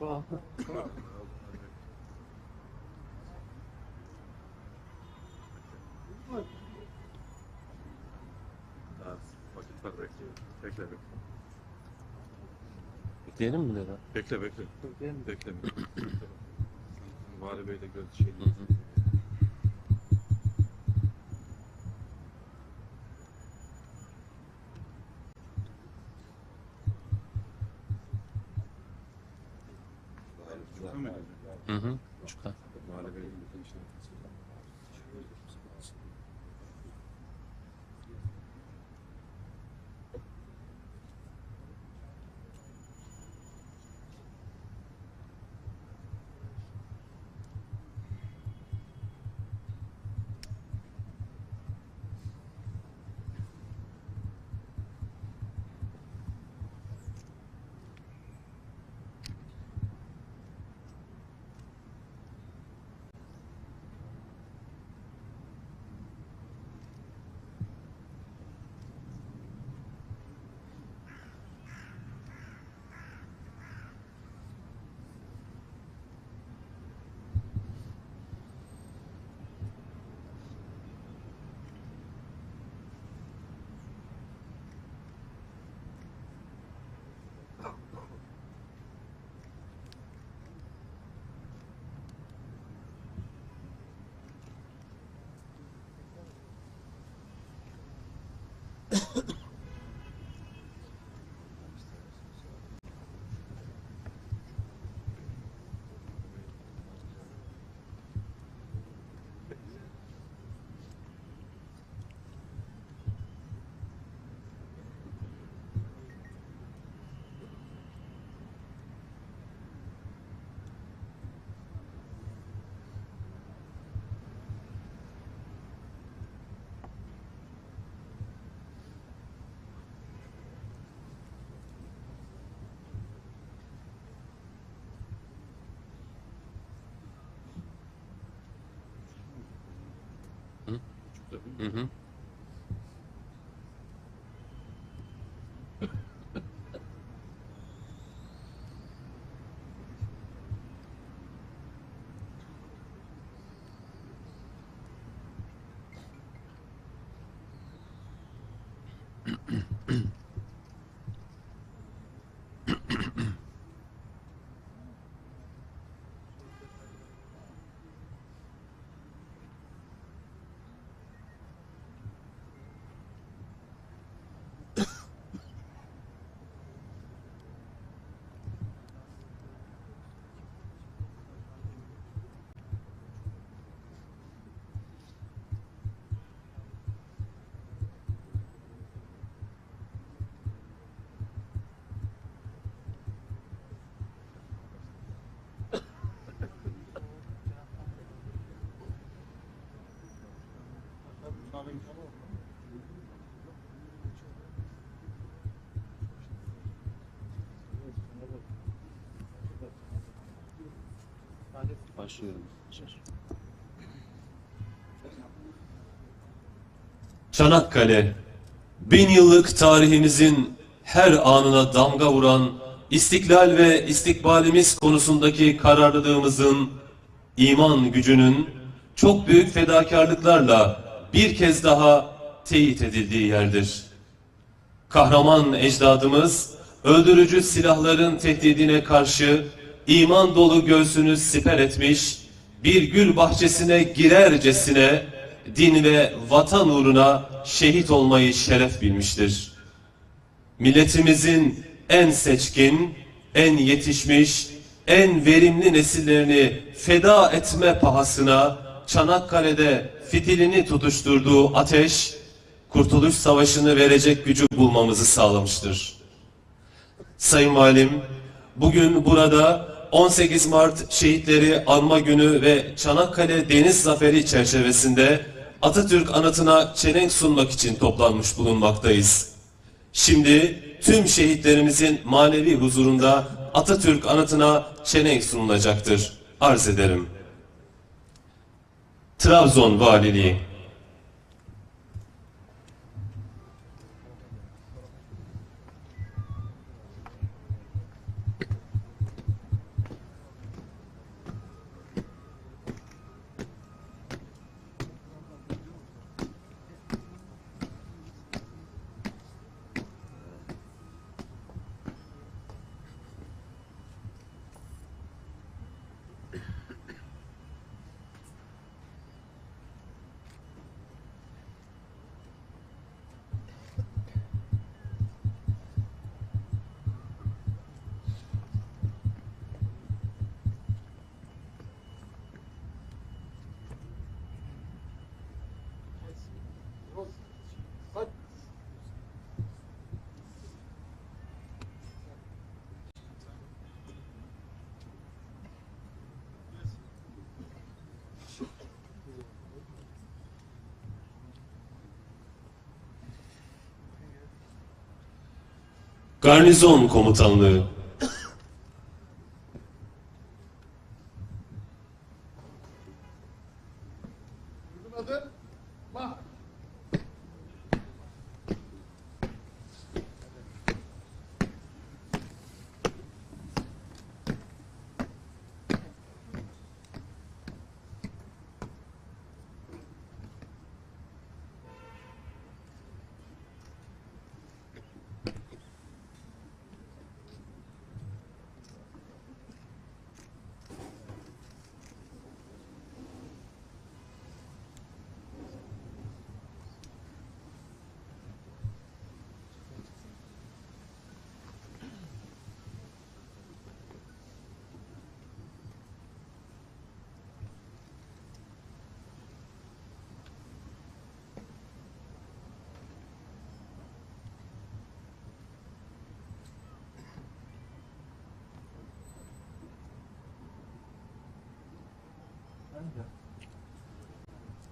Ha, vakit var bekle. Bekle bekle. Bekleyelim mi dedi? Bekle bekle. Bekle. bekle. Vali Bey de göz şey. actually consider. Mm-hmm. Çanakkale, bin yıllık tarihimizin her anına damga vuran istiklal ve istikbalimiz konusundaki kararlılığımızın, iman gücünün çok büyük fedakarlıklarla bir kez daha teyit edildiği yerdir. Kahraman ecdadımız öldürücü silahların tehdidine karşı iman dolu göğsünü siper etmiş, bir gül bahçesine girercesine din ve vatan uğruna şehit olmayı şeref bilmiştir. Milletimizin en seçkin, en yetişmiş, en verimli nesillerini feda etme pahasına Çanakkale'de fitilini tutuşturduğu ateş, Kurtuluş Savaşı'nı verecek gücü bulmamızı sağlamıştır. Sayın Valim, bugün burada 18 Mart Şehitleri Anma Günü ve Çanakkale Deniz Zaferi çerçevesinde Atatürk anıtına çelenk sunmak için toplanmış bulunmaktayız. Şimdi tüm şehitlerimizin manevi huzurunda Atatürk anıtına çelenk sunulacaktır. Arz ederim. Trabzon Valiliği Garnizon Komutanlığı Uyguladı. Bak.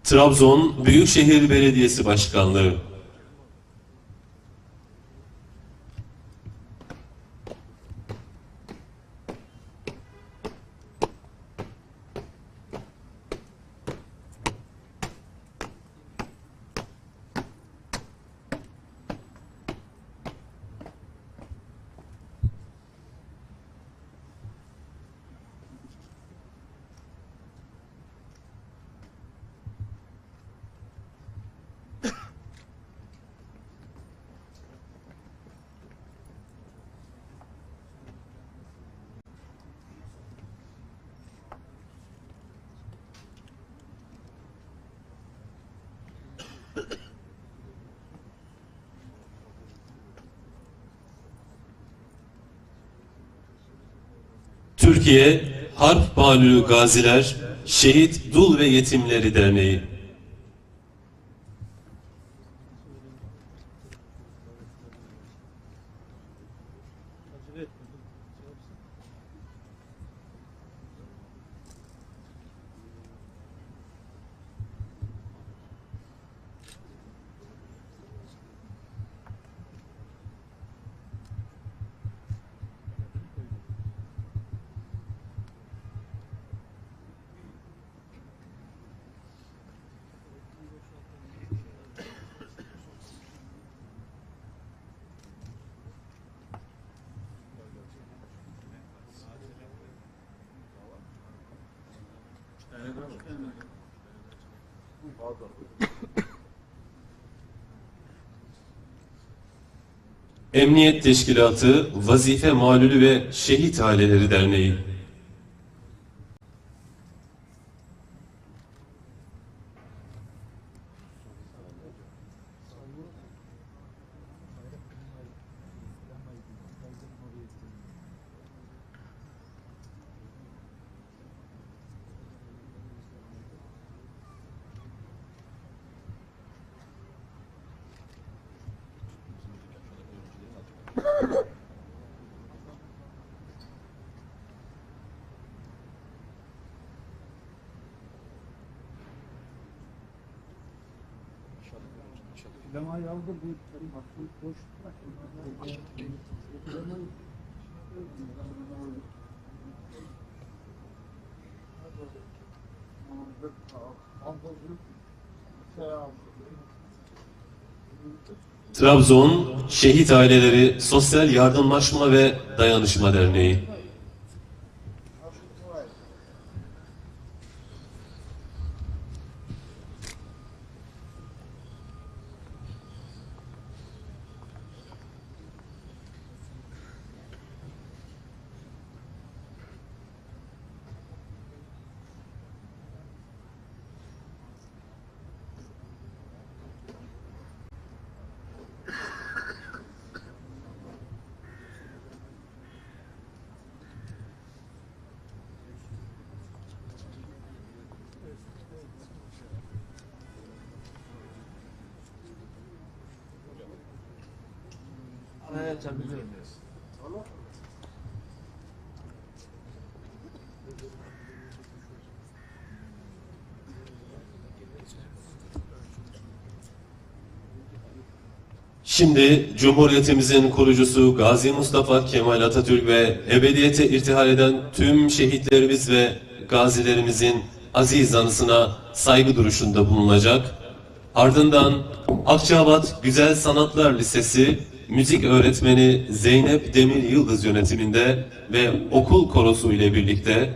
Trabzon Büyükşehir Belediyesi Başkanlığı Türkiye Harp Malulu Gaziler Şehit Dul ve Yetimleri Derneği Emniyet Teşkilatı Vazife Malulü ve Şehit Aileleri Derneği Lemayı aldı bu benim aklım boş bırak. Lemayı- Trabzon Şehit Aileleri Sosyal Yardımlaşma ve Dayanışma Derneği Şimdi Cumhuriyetimizin kurucusu Gazi Mustafa Kemal Atatürk ve ebediyete irtihal eden tüm şehitlerimiz ve gazilerimizin aziz anısına saygı duruşunda bulunacak. Ardından Akçabat Güzel Sanatlar Lisesi müzik öğretmeni Zeynep Demir Yıldız yönetiminde ve okul korosu ile birlikte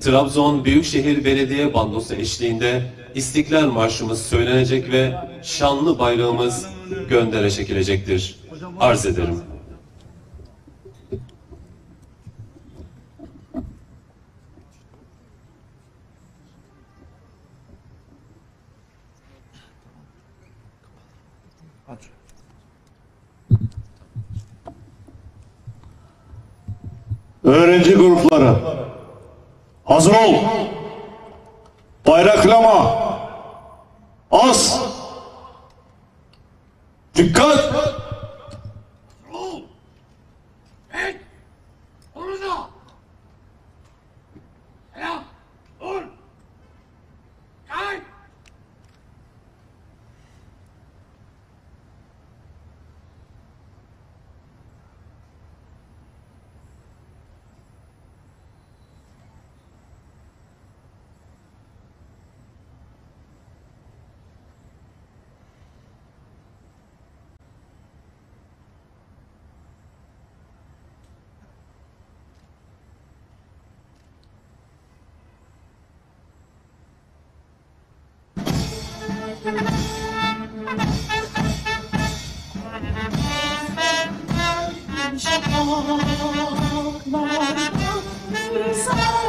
Trabzon Büyükşehir Belediye Bandosu eşliğinde İstiklal Marşımız söylenecek ve şanlı bayrağımız göndere çekilecektir. Arz ederim. Öğrenci grupları. Hazır ol. Bayraklama. Sana sana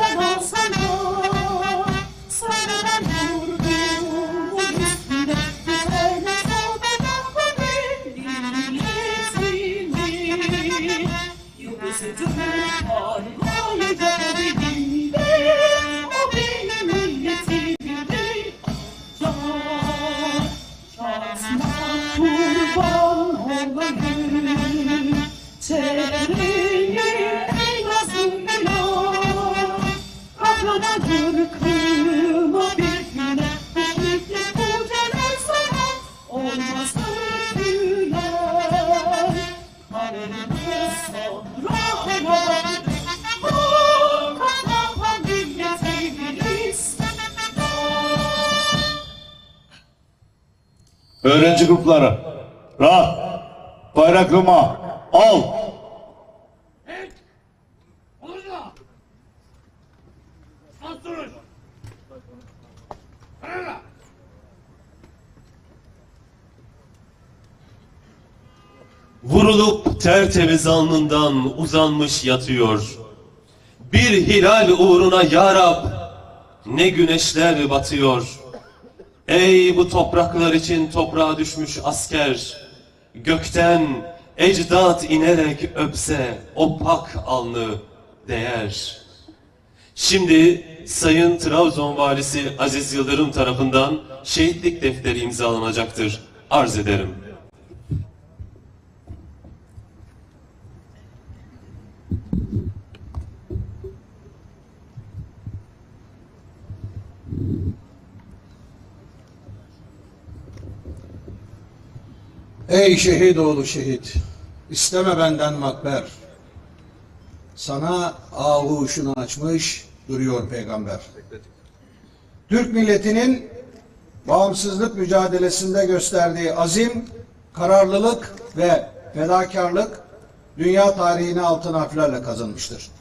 Öğrenci grupları. Rahat. Bayraklama. Al. Vurulup tertemiz alnından uzanmış yatıyor. Bir hilal uğruna ya Rab, ne güneşler batıyor. Ey bu topraklar için toprağa düşmüş asker, gökten ecdat inerek öpse o pak alnı değer. Şimdi Sayın Trabzon Valisi Aziz Yıldırım tarafından şehitlik defteri imzalanacaktır. Arz ederim. Ey şehit oğlu şehit, isteme benden makber. Sana ağuşunu açmış duruyor peygamber. Türk milletinin bağımsızlık mücadelesinde gösterdiği azim, kararlılık ve fedakarlık dünya tarihine altın harflerle kazanmıştır.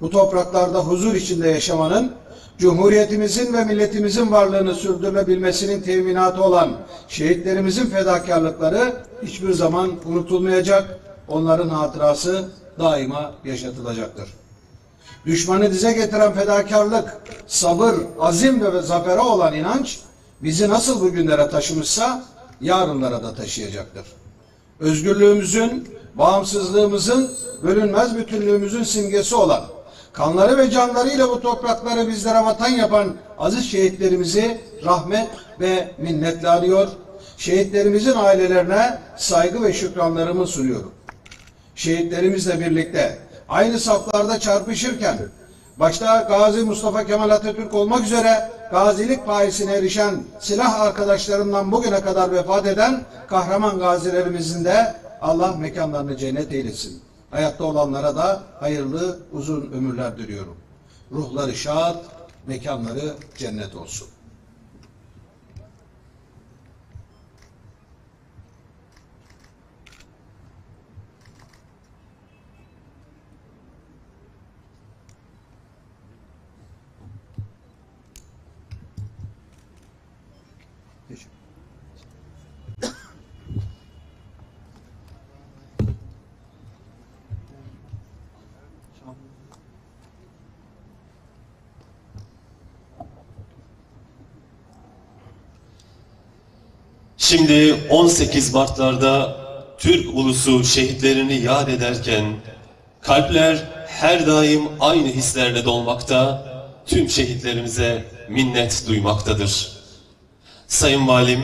Bu topraklarda huzur içinde yaşamanın, Cumhuriyetimizin ve milletimizin varlığını sürdürülebilmesinin teminatı olan şehitlerimizin fedakarlıkları hiçbir zaman unutulmayacak, onların hatırası daima yaşatılacaktır. Düşmanı dize getiren fedakarlık, sabır, azim ve zafere olan inanç bizi nasıl bugünlere taşımışsa yarınlara da taşıyacaktır özgürlüğümüzün, bağımsızlığımızın, bölünmez bütünlüğümüzün simgesi olan, kanları ve canlarıyla bu toprakları bizlere vatan yapan aziz şehitlerimizi rahmet ve minnetle anıyor. Şehitlerimizin ailelerine saygı ve şükranlarımı sunuyorum. Şehitlerimizle birlikte aynı saflarda çarpışırken Başta Gazi Mustafa Kemal Atatürk olmak üzere gazilik payesine erişen silah arkadaşlarından bugüne kadar vefat eden kahraman gazilerimizin de Allah mekanlarını cennet eylesin. Hayatta olanlara da hayırlı uzun ömürler diliyorum. Ruhları şad, mekanları cennet olsun. Şimdi 18 Mart'larda Türk ulusu şehitlerini yad ederken kalpler her daim aynı hislerle dolmakta, tüm şehitlerimize minnet duymaktadır. Sayın Valim,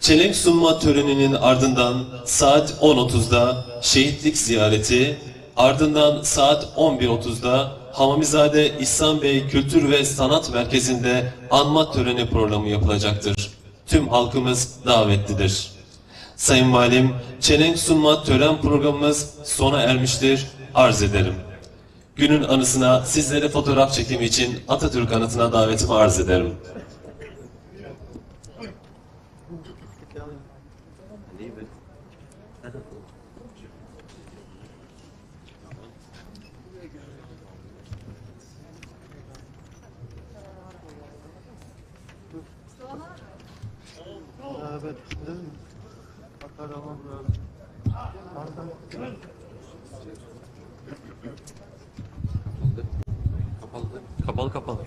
çelenk sunma töreninin ardından saat 10.30'da şehitlik ziyareti, ardından saat 11.30'da Hamamizade İhsan Bey Kültür ve Sanat Merkezi'nde anma töreni programı yapılacaktır. Tüm halkımız davetlidir. Sayın Valim, çelenk sunma tören programımız sona ermiştir, arz ederim. Günün anısına sizlere fotoğraf çekimi için Atatürk anıtına davetimi arz ederim. Evet. Değil mi? Bakar ama böyle. Pardon. Kapalı.